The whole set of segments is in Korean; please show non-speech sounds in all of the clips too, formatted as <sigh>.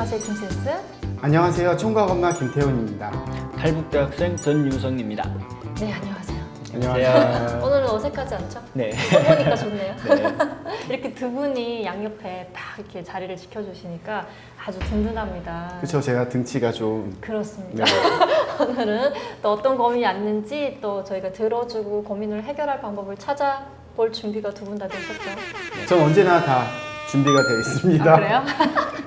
안녕하세요 김세스. 안녕하세요. 총각 엄마 김태훈입니다. 탈북대학생 전유성입니다. 네 안녕하세요. 안녕하세요. 오늘은 어색하지 않죠? 네. 보니까 좋네요. 네. <laughs> 이렇게 두 분이 양옆에 딱 이렇게 자리를 지켜주시니까 아주 든든합니다. 그렇죠. 제가 등치가 좀 그렇습니다. 네. <laughs> 오늘은 또 어떤 고민이 왔는지 또 저희가 들어주고 고민을 해결할 방법을 찾아볼 준비가 두 분 다 되셨죠? 전 언제나 다 준비가 되어 있습니다. 아, 그래요? <laughs>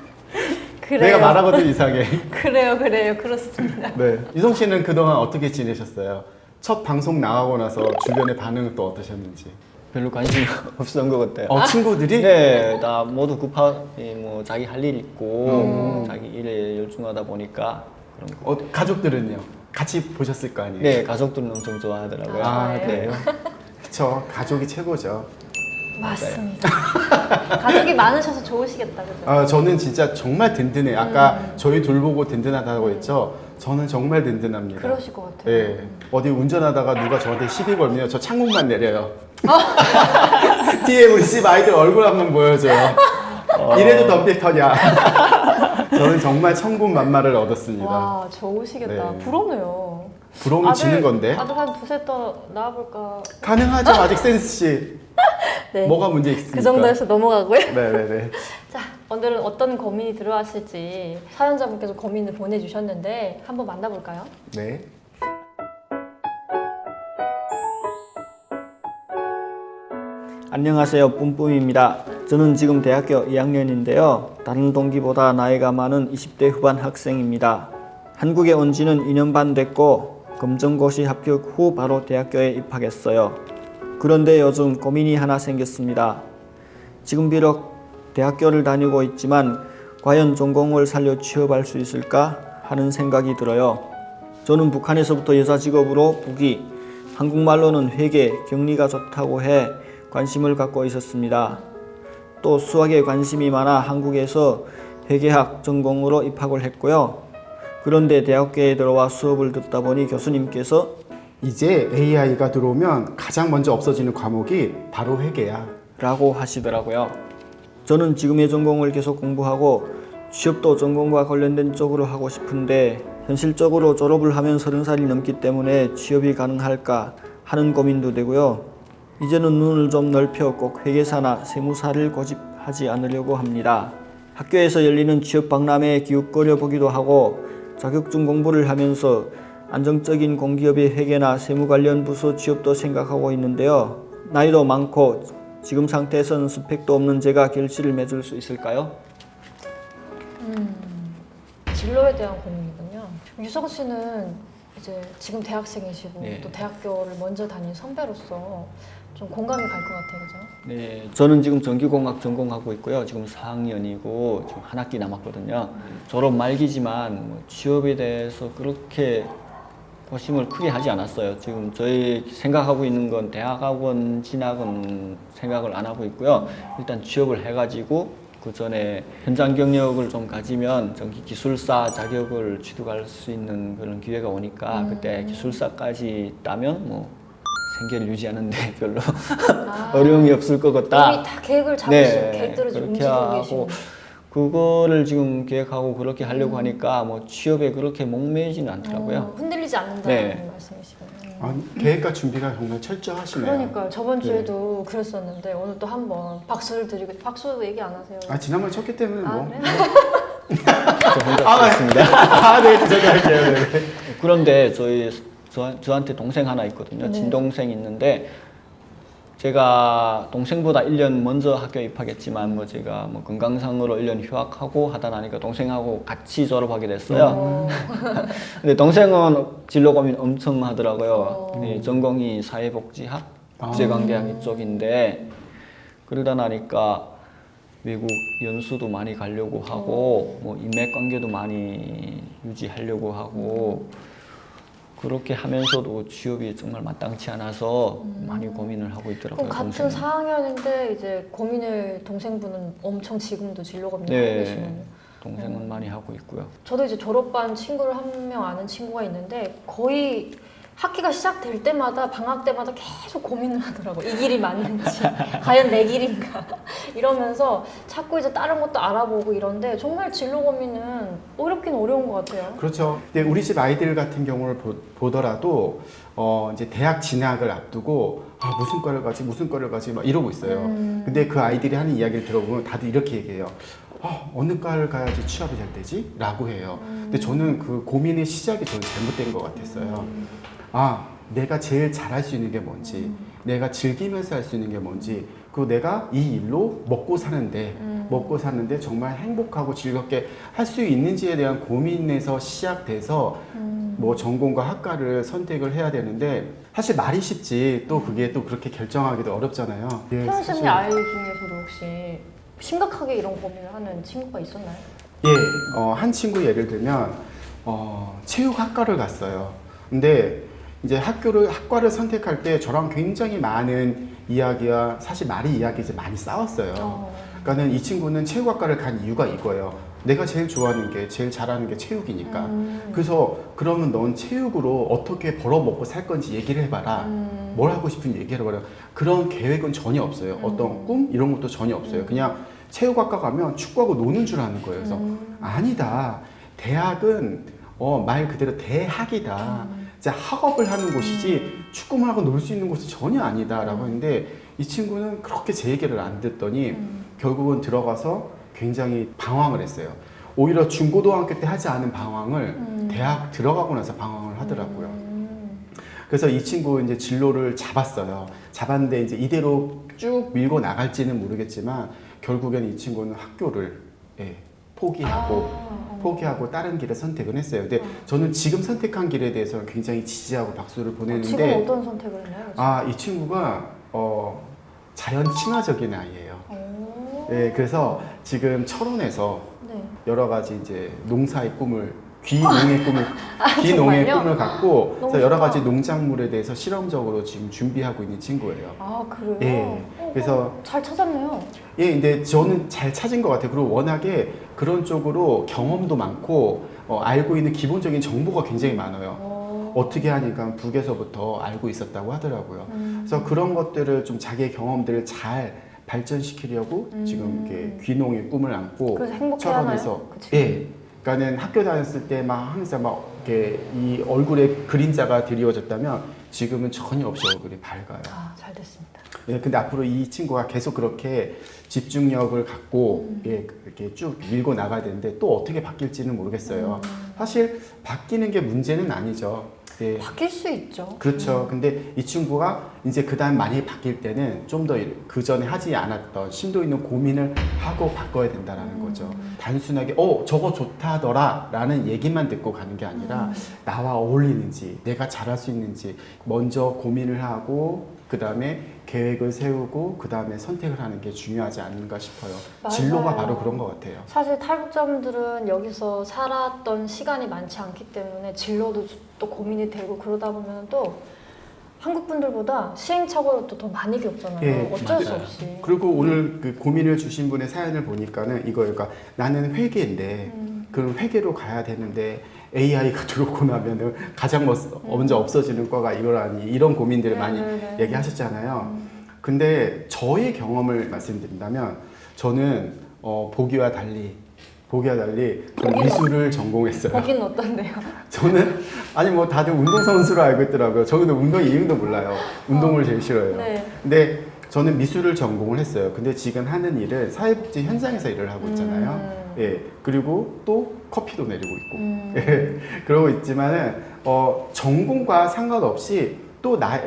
그래요. 내가 말하거든 이상해. <laughs> 그래요, 그래요, 그렇습니다. 네. 유성 씨는 그동안 어떻게 지내셨어요? 첫 방송 나가고 나서 주변의 반응은 또 어떠셨는지? 별로 관심이 <laughs> 없었던 것 같아요. 어 친구들이 네, 다 모두 급하게 뭐 자기 할 일 있고 음. 자기 일에 열중하다 보니까 그런 거. 어, 가족들은요? 같이 보셨을 거 아니에요? 네, 가족들은 엄청 좋아하더라고요. 아 네. 그래요? 그쵸. 가족이 최고죠. 맞습니다. <laughs> 가족이 많으셔서 좋으시겠다, 그죠? 아, 저는 진짜 정말 든든해요. 아까 음. 저희 둘 보고 든든하다고 했죠. 저는 정말 든든합니다. 그러실 것 같아요. 네. 어디 운전하다가 누가 저한테 시비 걸면 저 창문만 내려요. <laughs> 뒤에 우리 집 아이들 얼굴 한번 보여줘요. 이래도 덤필터냐. <laughs> 저는 정말 천군만마를 얻었습니다. 와, 좋으시겠다. 네. 부럽네요. 부러움이 지는 건데. 아들 한 두세 더 낳아볼까? 가능하죠, 아직 센스 씨. 네. 뭐가 문제 있습니까? 그 정도에서 넘어가고요. 네네네. <laughs> 자, 오늘은 어떤 고민이 들어왔을지 사연자분께서 고민을 보내주셨는데 한번 만나볼까요? 네. 안녕하세요, 뿜뿜입니다. 저는 지금 대학교 2학년인데요. 다른 동기보다 나이가 많은 20대 후반 학생입니다. 한국에 온 지는 2년 반 됐고 검정고시 합격 후 바로 대학교에 입학했어요. 그런데 요즘 고민이 하나 생겼습니다. 지금 비록 대학교를 다니고 있지만 과연 전공을 살려 취업할 수 있을까 하는 생각이 들어요. 저는 북한에서부터 여자 직업으로 북이 한국말로는 회계, 격리가 좋다고 해 관심을 갖고 있었습니다. 또 수학에 관심이 많아 한국에서 회계학 전공으로 입학을 했고요. 그런데 대학교에 들어와 수업을 듣다 보니 교수님께서 이제 AI가 들어오면 가장 먼저 없어지는 과목이 바로 회계야. 라고 하시더라고요. 저는 지금의 전공을 계속 공부하고 취업도 전공과 관련된 쪽으로 하고 싶은데 현실적으로 졸업을 하면 서른 살이 넘기 때문에 취업이 가능할까 하는 고민도 되고요. 이제는 눈을 좀 넓혀 꼭 회계사나 세무사를 고집하지 않으려고 합니다. 학교에서 열리는 취업 박람회에 기웃거려 보기도 하고 자격증 공부를 하면서 안정적인 공기업의 회계나 세무 관련 부서 취업도 생각하고 있는데요. 나이도 많고 지금 상태에서는 스펙도 없는 제가 결실을 맺을 수 있을까요? 진로에 대한 고민이군요. 유성 씨는 이제 지금 대학생이시고 네. 또 대학교를 먼저 다닌 선배로서 좀 공감이 갈 것 같아요, 그죠? 네, 저는 지금 전기공학 전공하고 있고요. 지금 4학년이고 지금 한 학기 남았거든요. 졸업 말기지만 뭐 취업에 대해서 그렇게 고심을 크게 하지 않았어요. 지금 저희 생각하고 있는 건 대학학원 진학은 생각을 안 하고 있고요. 일단 취업을 해가지고 그 전에 현장 경력을 좀 가지면 전기 기술사 자격을 취득할 수 있는 그런 기회가 오니까 그때 기술사까지 따면 뭐 생계를 유지하는데 <laughs> 별로 아, 어려움이 없을 것 같다. 이미 다 계획을 잡으시고 계획대로 지금 네, 그렇게 움직이고 하고 계시는 그거를 지금 계획하고 그렇게 하려고 하니까 뭐 취업에 그렇게 목매이지는 않더라고요. 어, 흔들리지 않는다는 네. 말씀이시군요. 아, 계획과 준비가 정말 철저하시네요. 그러니까요. 저번 네. 주에도 그랬었는데 오늘 또 한번 박수를 드리고 박수 얘기 안 하세요? 아 지난번 에 쳤기 때문에 아, 뭐. 그래요? <laughs> 저 혼자 아, 있습니다. <laughs> 아, 네, 저기 할게요. 네. 네. 그런데 저희 저, 저한테 동생 하나 있거든요. 네. 친동생 있는데 제가 동생보다 1년 먼저 학교에 입학했지만 뭐 제가 뭐 건강상으로 1년 휴학하고 하다 나니까 동생하고 같이 졸업하게 됐어요. 어, <laughs> 근데 동생은 진로 고민 엄청 하더라고요. 어. 이 전공이 사회복지학, 국제관계학 이쪽인데 그러다 나니까 외국 연수도 많이 가려고 하고 뭐 인맥 관계도 많이 유지하려고 하고 그렇게 하면서도 취업이 정말 마땅치 않아서 많이 고민을 하고 있더라고요. 그럼 같은 동생은. 4학년인데 이제 고민을 동생분은 엄청 지금도 진로 고민을 하고 네, 계시는 동생은 많이 하고 있고요. 저도 이제 졸업반 친구를 한 명 아는 친구가 있는데 거의 학기가 시작될 때마다 방학 때마다 계속 고민을 하더라고 이 길이 맞는지 <laughs> 과연 내 길인가 <laughs> 이러면서 자꾸 이제 다른 것도 알아보고 이런데 정말 진로 고민은 어렵긴 어려운 것 같아요. 그렇죠. 근데 우리 집 아이들 같은 경우를 보, 더라도 어, 이제 대학 진학을 앞두고 아, 무슨 과를 가지 무슨 과를 가지 막 이러고 있어요. 음. 근데 그 아이들이 하는 이야기를 들어보면 다들 이렇게 얘기해요. 아, 어느 과를 가야지 취업이 잘 되지? 라고 해요. 근데 저는 그 고민의 시작이 저는 잘못된 것 같았어요. 아, 내가 제일 잘할 수 있는 게 뭔지, 내가 즐기면서 할 수 있는 게 뭔지, 그리고 내가 이 일로 먹고 사는데, 먹고 사는데 정말 행복하고 즐겁게 할 수 있는지에 대한 고민에서 시작돼서 뭐 전공과 학과를 선택을 해야 되는데 사실 말이 쉽지 또 그게 또 그렇게 결정하기도 어렵잖아요. 예, 태연 쌤의 아이 중에서도 혹시 심각하게 이런 고민을 하는 친구가 있었나요? 예, 어, 한 친구 예를 들면 어, 체육학과를 갔어요. 근데 이제 학교를 학과를 선택할 때 저랑 굉장히 많은 이야기와 사실 말이 이야기 이제 많이 싸웠어요. 어. 그러니까는 이 친구는 체육학과를 간 이유가 이거예요. 내가 제일 좋아하는 게 제일 잘하는 게 체육이니까. 음. 그래서 그러면 넌 체육으로 어떻게 벌어먹고 살 건지 얘기를 해봐라. 음. 뭘 하고 싶은지 얘기를 해봐라. 그런 계획은 전혀 없어요. 어떤 꿈 이런 것도 전혀 없어요. 그냥 체육학과 가면 축구하고 노는 줄 아는 거예요. 그래서 음. 아니다. 대학은 어, 말 그대로 대학이다. 이제 학업을 하는 곳이지 축구만 하고 놀 수 있는 곳은 전혀 아니다라고 했는데 이 친구는 그렇게 제 얘기를 안 듣더니 결국은 들어가서 굉장히 방황을 했어요. 오히려 중고등학교 때 하지 않은 방황을 대학 들어가고 나서 방황을 하더라고요. 음. 그래서 이 친구 이제 진로를 잡았어요. 잡았는데 이제 이대로 쭉 밀고 나갈지는 모르겠지만 결국엔 이 친구는 학교를 예, 포기하고 아. 포기하고 다른 길을 선택을 했어요. 근데 저는 지금 선택한 길에 대해서 굉장히 지지하고 박수를 어, 지금 보내는데 어떤 선택을 했나요? 아 이 친구가 어, 자연 친화적인 아이예요. 오. 예, 그래서 지금 철원에서 네. 여러 가지 이제 농사의 꿈을 귀농의 <laughs> 꿈을 아, 귀농의 정말요? 꿈을 갖고 너무 그래서 여러 좋다. 가지 농작물에 대해서 실험적으로 지금 준비하고 있는 친구예요. 아 그래요? 예. 어, 그래서- 어, 잘 찾았네요. 예, 근데 저는 잘 찾은 것 같아요. 그리고 워낙에 그런 쪽으로 경험도 많고 어, 알고 있는 기본적인 정보가 굉장히 많아요. 어. 어떻게 하니까 북에서부터 알고 있었다고 하더라고요. 음. 그래서 그런 것들을 좀 자기의 경험들을 잘 발전시키려고 음. 지금 이렇게 귀농의 꿈을 안고 그래서 행복해하나요? 철원에서 그? 예. 그러니까는 학교 다녔을 때 막 항상 막 이렇게 이 얼굴에 그림자가 드리워졌다면 지금은 전혀 없이 얼굴이 밝아요. 아, 잘 됐습니다. 예, 근데 앞으로 이 친구가 계속 그렇게 집중력을 갖고 음. 예, 이렇게 쭉 밀고 나가야 되는데 또 어떻게 바뀔지는 모르겠어요. 음. 사실 바뀌는 게 문제는 아니죠. 예. 바뀔 수 있죠. 그렇죠. 근데 이 친구가 이제 그 다음 많이 바뀔 때는 좀 더 그 전에 하지 않았던 심도 있는 고민을 하고 바꿔야 된다라는 음. 거죠. 단순하게 어 저거 좋다더라 라는 얘기만 듣고 가는 게 아니라 음. 나와 어울리는지 내가 잘할 수 있는지 먼저 고민을 하고 그 다음에 계획을 세우고 그 다음에 선택을 하는 게 중요하지 않은가 싶어요. 맞아요. 진로가 바로 그런 것 같아요. 사실 탈북자분들은 여기서 살았던 시간이 많지 않기 때문에 진로도 또 고민이 되고 그러다 보면 또 한국 분들보다 시행착오를 또더 많이 겪잖아요. 예, 어쩔 수 맞아요. 없이. 그리고 오늘 그 고민을 주신 분의 사연을 보니까는 이거예요. 그러니까 나는 회계인데 음. 그럼 회계로 가야 되는데 AI가 <laughs> 들어오고 나면은 가장 먼- 먼저 없어지는 과가 이거라니 이런 고민들을 많이 음. 네네네. 얘기하셨잖아요. 근데 저의 경험을 말씀드린다면 저는 어, 보기와 달리 보기와 달리 저는 미술을 전공했어요. 보기는 어떤데요? <laughs> 저는 아니 뭐 다들 운동 선수로 알고 있더라고요. 저는 운동 이름도 몰라요. 운동을 제일 싫어해요. 네. 근데 저는 미술을 전공을 했어요. 근데 지금 하는 일은 사회복지 현장에서 일을 하고 있잖아요. 음. 예. 그리고 또 커피도 내리고 있고. 음. <laughs> 예. 그러고 있지만은 어, 전공과 상관없이 또 나,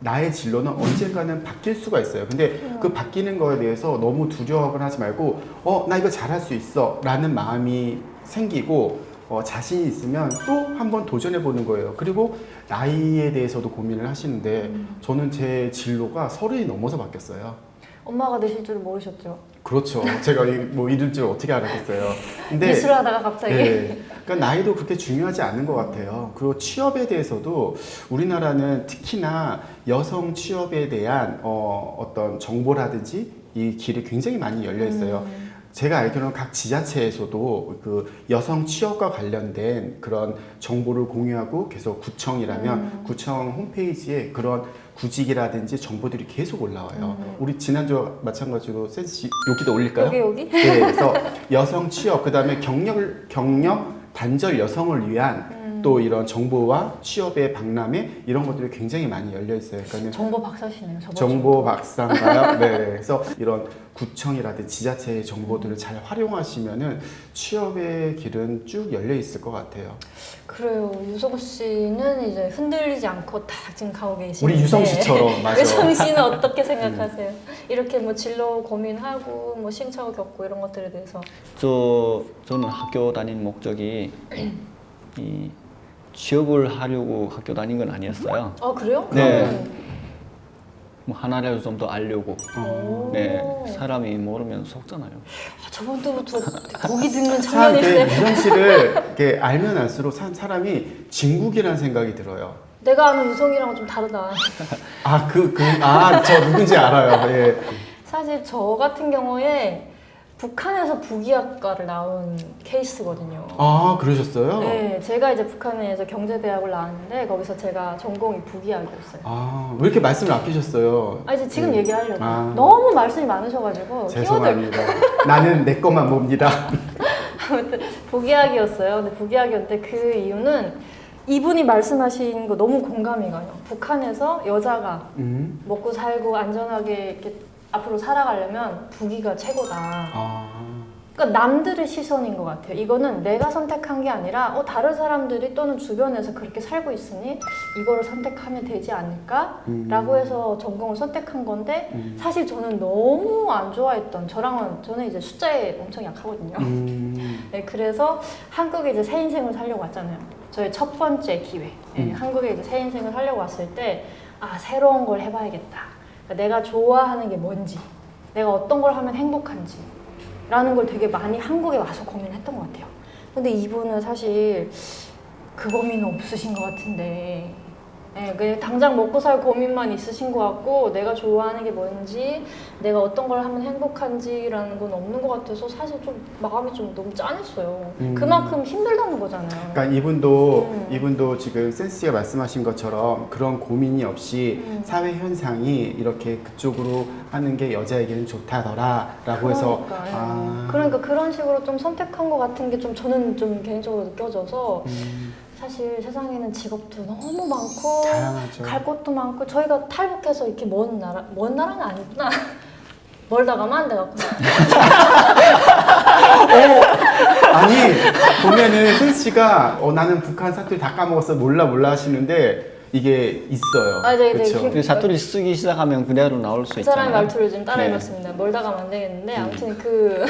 나의 진로는 언젠가는 바뀔 수가 있어요. 근데 음. 그 바뀌는 거에 대해서 너무 두려워하거나 하지 말고 어, 나 이거 잘할 수 있어. 라는 마음이 생기고 어, 자신이 있으면 또 한번 도전해 보는 거예요. 그리고 나이에 대해서도 고민을 하시는데 음. 저는 제 진로가 서른이 넘어서 바뀌었어요. 엄마가 되실 줄은 모르셨죠. 그렇죠. 제가 이- 뭐 이럴 줄 어떻게 알았겠어요. 근데 미술하다가 갑자기. 예. 그러니까 나이도 그렇게 중요하지 않는 것 같아요. 그리고 취업에 대해서도 우리나라는 특히나 여성 취업에 대한 어, 어떤 정보라든지 이 길이 굉장히 많이 열려 있어요. 음. 제가 알기로는 각 지자체에서도 그 여성 취업과 관련된 그런 정보를 공유하고 계속 구청이라면 구청 홈페이지에 그런 구직이라든지 정보들이 계속 올라와요. 우리 지난주와 마찬가지로 센스 씨 여기다 올릴까요? 여기 여기? 네, 그래서 여성 취업 그 다음에 경력 경력 단절 여성을 위한 음. 또 이런 정보와 취업의 박람회 이런 것들이 굉장히 많이 열려 있어요. 그러니까 정보 박사시네요. 저번 정보. 박사인가요? <laughs> 네. 그래서 이런 구청이라든지 지자체의 정보들을 잘 활용하시면은 취업의 길은 쭉 열려 있을 것 같아요. 그래요. 유성 씨는 이제 흔들리지 않고 딱 지금 가고 계시는데 우리 유성 씨처럼 <laughs> 맞아. 유성 씨는 어떻게 생각하세요? 이렇게 뭐 진로 고민하고 뭐 시행착오 겪고 이런 것들에 대해서 저 저는 학교 다닌 목적이 <clears throat> 이 취업을 하려고 학교 다닌 건 아니었어요. 아 그래요? 네. 뭐 하나라도 좀 더 알려고. 오. 네, 사람이 모르면 속잖아요. 아, 저번 주부터 보기 드문 참, 그 청년일세. 유성 씨를 이렇게 알면 알수록 사, 사람이 진국이라는 생각이 들어요. 내가 아는 유성이랑은 좀 다르다. 아, 그, 그, 아, 저 누군지 알아요. 예. 사실 저 같은 경우에 북한에서 부기학과를 나온 케이스거든요. 아, 그러셨어요? 네, 제가 이제 북한에서 경제대학을 나왔는데 거기서 제가 전공이 부기학이었어요. 아, 왜 이렇게 말씀을 아끼셨어요? 아 이제 지금 네. 얘기하려고 아. 너무 말씀이 많으셔가지고 죄송합니다. <laughs> 나는 내 것만 봅니다. <laughs> 아무튼 부기학이었어요. 근데 부기학이었는데 그 이유는 이분이 말씀하신 거 너무 공감이 가요. 북한에서 여자가 음. 먹고 살고 안전하게 이렇게 앞으로 살아가려면 부기가 최고다. 아. 그러니까 남들의 시선인 것 같아요. 이거는 내가 선택한 게 아니라 어, 다른 사람들이 또는 주변에서 그렇게 살고 있으니 이거를 선택하면 되지 않을까라고 해서 전공을 선택한 건데 음. 사실 저는 너무 안 좋아했던 저랑은 저는 이제 숫자에 엄청 약하거든요. 음. <laughs> 네, 그래서 한국에 이제 새 인생을 살려고 왔잖아요. 저의 첫 번째 기회. 네, 음. 한국에 이제 새 인생을 살려고 왔을 때, 아, 새로운 걸 해봐야겠다. 그러니까 내가 좋아하는 게 뭔지, 내가 어떤 걸 하면 행복한지, 라는 걸 되게 많이 한국에 와서 고민했던 것 같아요. 근데 이분은 사실 그 고민은 없으신 것 같은데, 네, 그 당장 먹고 살 고민만 있으신 것 같고 내가 좋아하는 게 뭔지 내가 어떤 걸 하면 행복한지라는 건 없는 것 같아서 사실 좀 마음이 좀 너무 짠했어요. 음. 그만큼 힘들다는 거잖아요. 그러니까 이분도 음. 이분도 지금 센스가 말씀하신 것처럼 그런 고민이 없이 음. 사회 현상이 이렇게 그쪽으로 하는 게 여자에게는 좋다더라라고 해서 그러니까. 아. 그러니까 그런 식으로 좀 선택한 것 같은 게 좀 저는 좀 개인적으로 느껴져서 음, 사실 세상에는 직업도 너무 많고 다양하죠. 갈 곳도 많고 저희가 탈북해서 이렇게 먼 나라 먼 나라는 아니구나 <laughs> 멀다가만 안 돼갖고 아니 보면은 센스 씨가 어, 나는 북한 사투리 다 까먹었어 몰라 몰라 하시는데 이게 있어요. 아, 네, 네. 그렇죠. 그- 그 사투리 쓰기 시작하면 그대로 나올 수그 있잖아요. 사람의 말투를 좀 네. 따라해봤습니다. 멀다가면 안 되겠는데 음. 아무튼 그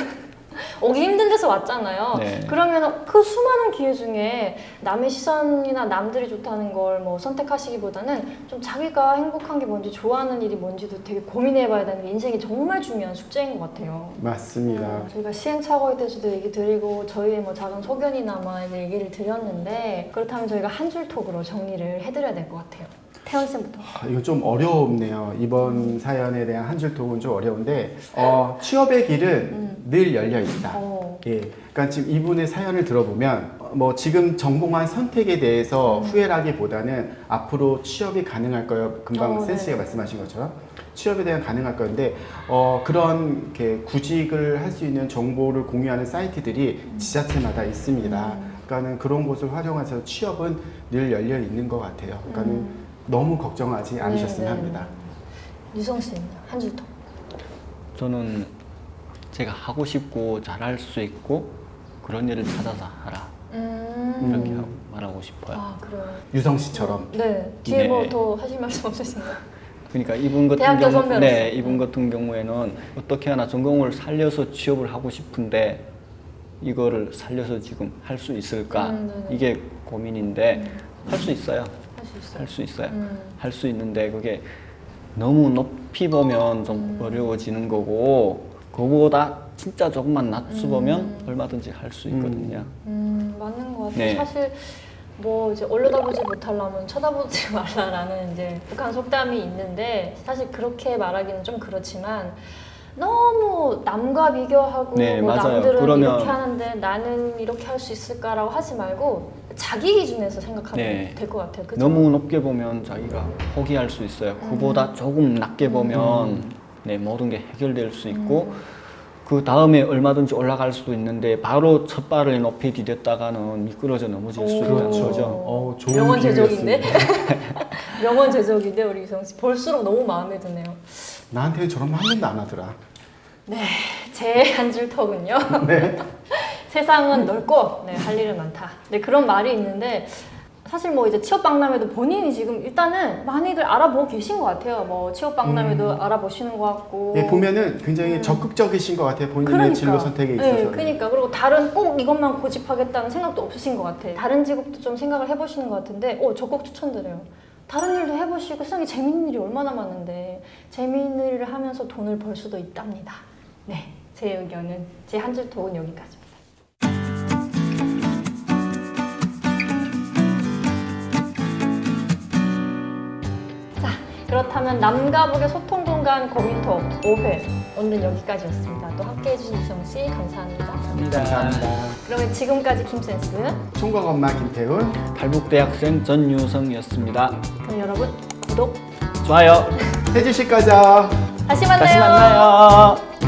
오기 힘든 데서 왔잖아요. 네. 그러면 그 수많은 기회 중에 남의 시선이나 남들이 좋다는 걸 뭐 선택하시기보다는 좀 자기가 행복한 게 뭔지 좋아하는 일이 뭔지도 되게 고민해봐야 되는 게 인생이 정말 중요한 숙제인 것 같아요. 맞습니다. 음, 저희가 시행착오에 대해서도 얘기 드리고 저희의 뭐 작은 소견이나마 이제 얘기를 드렸는데 그렇다면 저희가 한 줄 톡으로 정리를 해드려야 될 것 같아요. 태연 쌤부터. 아, 이거 좀 어렵네요. 이번 사연에 대한 한 줄 톡은 좀 어려운데 어, 취업의 길은 음. 늘 열려 있다. 어. 예, 그러니까 지금 이분의 사연을 들어보면 어, 뭐 지금 전공한 선택에 대해서 음. 후회라기보다는 앞으로 취업이 가능할 거예요. 금방 어, 센 씨가 네. 말씀하신 것처럼 취업에 대한 가능할 건데 어, 그런 이렇게 구직을 할 수 있는 정보를 공유하는 사이트들이 지자체마다 있습니다. 음. 그러니까는 그런 곳을 활용해서 취업은 늘 열려 있는 것 같아요. 그러니까는 음. 너무 걱정하지 않으셨으면 네, 네. 합니다. 유성 씨는 한줄 톡. 저는 제가 하고 싶고 잘할 수 있고 그런 일을 찾아서 하라 음. 이렇게 하고 말하고 싶어요. 아 그래요. 유성 씨처럼 네. 뒤에 네. 뭐 더 하실 말씀 없으신가요? 그러니까 이분 같은 대학교 경우, 선배로서. 네, 이분 같은 경우에는 어떻게 하나 전공을 살려서 취업을 하고 싶은데 이거를 살려서 지금 할 수 있을까? 음, 네네. 이게 고민인데 할 수 있어요. 할 수 있어요. 할 수 있어요. 음. 할 수 있는데 그게 너무 높이 보면 좀 음. 어려워지는 거고 그거보다 진짜 조금만 낮춰보면 음. 얼마든지 할 수 있거든요. 음 맞는 것 같아요. 네. 사실 뭐 이제 올려다보지 못하려면 쳐다보지 <laughs> 말라라는 이제 북한 속담이 있는데 사실 그렇게 말하기는 좀 그렇지만 너무 남과 비교하고 네, 뭐 맞아요. 남들은 그러면- 이렇게 하는데 나는 이렇게 할 수 있을까라고 하지 말고 자기 기준에서 생각하면 네. 될것 같아요. 그죠? 너무 높게 보면 자기가 포기할 수 있어요. 음. 그보다 조금 낮게 보면 네, 모든 게 해결될 수 있고 그 다음에 얼마든지 올라갈 수도 있는데 바로 첫 발을 높이 디뎠다가는 미끄러져 넘어질 수 있다는 그렇죠. 거죠. 어, 좋은 명언 제적인데? <laughs> 명언 제적인데 우리 유성 씨 볼수록 너무 마음에 드네요. 나한테는 저런 말 한 번도 안 하더라. 네, 제 한 줄 턱은요. 네. <laughs> 세상은 넓고 네, 할 일은 많다. 네, 그런 말이 있는데 사실 뭐 이제 취업 박람회도 본인이 지금 일단은 많이들 알아보고 계신 것 같아요. 뭐 취업 박람회도 알아보시는 것 같고. 예, 보면은 굉장히 적극적이신 것 같아요. 본인의 진로 선택에 있어서. 네, 그러니까 그리고 다른 꼭 이것만 고집하겠다는 생각도 없으신 것 같아. 다른 직업도 좀 생각을 해보시는 것 같은데, 어 적극 추천드려요. 다른 일도 해보시고 세상에 재밌는 일이 얼마나 많은데 재밌는 일을 하면서 돈을 벌 수도 있답니다. 네, 제 의견은 제 한줄 톡은 여기까지 그렇다면 남과 북의 소통 공간 고민톡 5회 오늘은 여기까지였습니다. 또 함께 해 주신 이성 씨 감사합니다. 감사합니다. 그러면 지금까지 김센스. 총각 엄마 김태훈. 탈북대학생 전유성이었습니다. 그럼 여러분 구독 좋아요. 해주실 거죠? 다시 만나요. 다시 만나요.